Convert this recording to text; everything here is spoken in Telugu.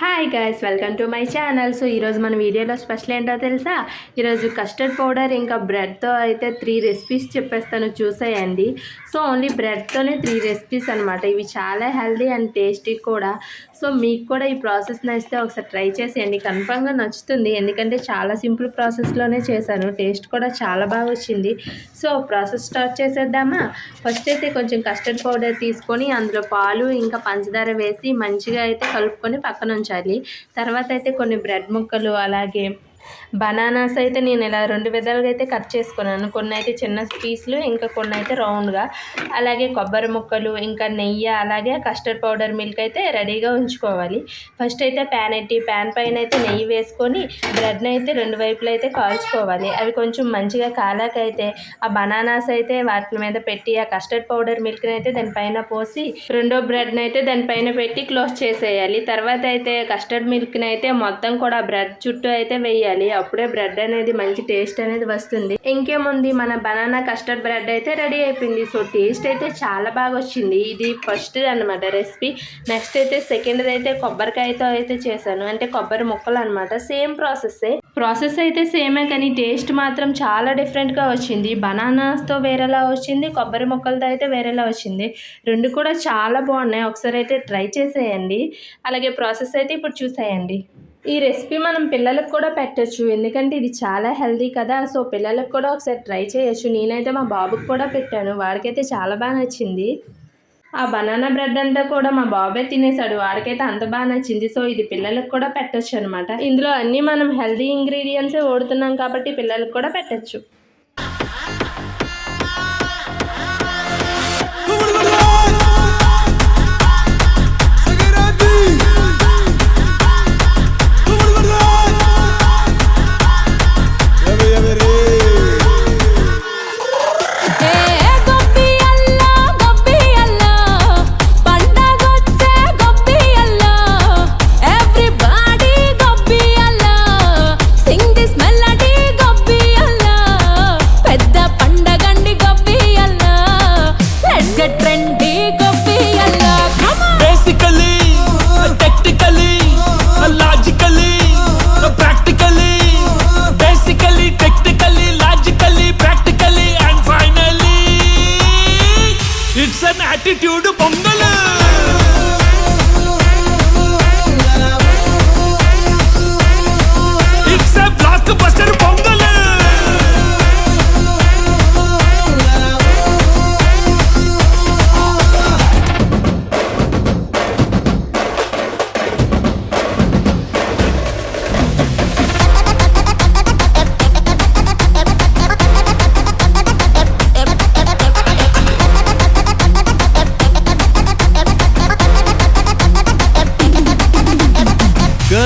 Hi guys welcome to my channel so ఈరోజు మన వీడియోలో స్పెషల్ ఏంటో తెలుసా? ఈరోజు కస్టర్డ్ పౌడర్ ఇంకా బ్రెడ్తో అయితే త్రీ రెసిపీస్ చెప్పేస్తాను. చూసేయండి. సో ఓన్లీ బ్రెడ్తోనే త్రీ రెసిపీస్ అనమాట ఇవి చాలా హెల్దీ అండ్ టేస్టీ కూడా. సో మీకు కూడా ఈ ప్రాసెస్ నచ్చితే ఒకసారి ట్రై చేసేయండి. కన్ఫామ్గా నచ్చుతుంది. ఎందుకంటే చాలా సింపుల్ ప్రాసెస్లోనే చేశాను. టేస్ట్ కూడా చాలా బాగా వచ్చింది. సో ప్రాసెస్ స్టార్ట్ చేసేద్దామా? ఫస్ట్ అయితే కొంచెం కస్టర్డ్ పౌడర్ తీసుకొని అందులో పాలు ఇంకా పంచదార వేసి మంచిగా అయితే కలుపుకొని పక్కన ఉంచాలి తర్వాత అయితే కొన్ని బ్రెడ్ ముక్కలు అలాగే బనానాస్ అయితే నేను ఇలా రెండు విధాలుగా అయితే కట్ చేసుకున్నాను. కొన్ని అయితే చిన్న పీసులు ఇంకా కొన్ని అయితే రౌండ్గా. అలాగే కొబ్బరి ముక్కలు ఇంకా నెయ్యి అలాగే కస్టర్డ్ పౌడర్ మిల్క్ అయితే రెడీగా ఉంచుకోవాలి. ఫస్ట్ అయితే ప్యాన్ ఎట్టి ప్యాన్ పైన అయితే నెయ్యి వేసుకొని బ్రెడ్ని అయితే రెండు వైపులు అయితే కాల్చుకోవాలి. అవి కొంచెం మంచిగా కాలాకైతే ఆ బనానాస్ అయితే వాటి మీద పెట్టి ఆ కస్టర్డ్ పౌడర్ మిల్క్ని అయితే దానిపైన పోసి రెండో బ్రెడ్ని అయితే దానిపైన పెట్టి క్లోజ్ చేసేయాలి. తర్వాత అయితే కస్టర్డ్ మిల్క్ని అయితే మొత్తం కూడా బ్రెడ్ చుట్టూ అయితే వేయాలి. అప్పుడే బ్రెడ్ అనేది మంచి టేస్ట్ అనేది వస్తుంది. ఇంకేముంది? మన బనానా కస్టర్డ్ బ్రెడ్ అయితే రెడీ అయిపోయింది. సో టేస్ట్ అయితే చాలా బాగా వచ్చింది. ఇది ఫస్ట్ అనమాట రెసిపీ. నెక్స్ట్ అయితే సెకండ్ అయితే కొబ్బరికాయతో అయితే చేశాను. అంటే కొబ్బరి ముక్కలు అనమాట సేమ్ ప్రాసెస్సే ప్రాసెస్ అయితే సేమే కానీ టేస్ట్ మాత్రం చాలా డిఫరెంట్గా వచ్చింది. బనానాస్తో వేరేలా వచ్చింది. కొబ్బరి ముక్కలతో అయితే వేరేలా వచ్చింది. రెండు కూడా చాలా బాగున్నాయి. ఒకసారి అయితే ట్రై చేసేయండి. అలాగే ప్రాసెస్ అయితే ఇప్పుడు చూసేయండి. ఈ రెసిపీ మనం పిల్లలకు కూడా పెట్టచ్చు. ఎందుకంటే ఇది చాలా హెల్దీ కదా. సో పిల్లలకు కూడా ఒకసారి ట్రై చేయొచ్చు. నేనైతే మా బాబుకి కూడా పెట్టాను. వాడికైతే చాలా బాగా నచ్చింది. ఆ బనానా బ్రెడ్ అంతా కూడా మా బాబే తినేసాడు వాడికైతే అంత బాగా నచ్చింది. సో ఇది పిల్లలకు కూడా పెట్టచ్చు అనమాట ఇందులో అన్నీ మనం హెల్దీ ఇంగ్రీడియంట్సే ఓడుతున్నాం కాబట్టి పిల్లలకు కూడా పెట్టచ్చు. Kids and attitude Pongal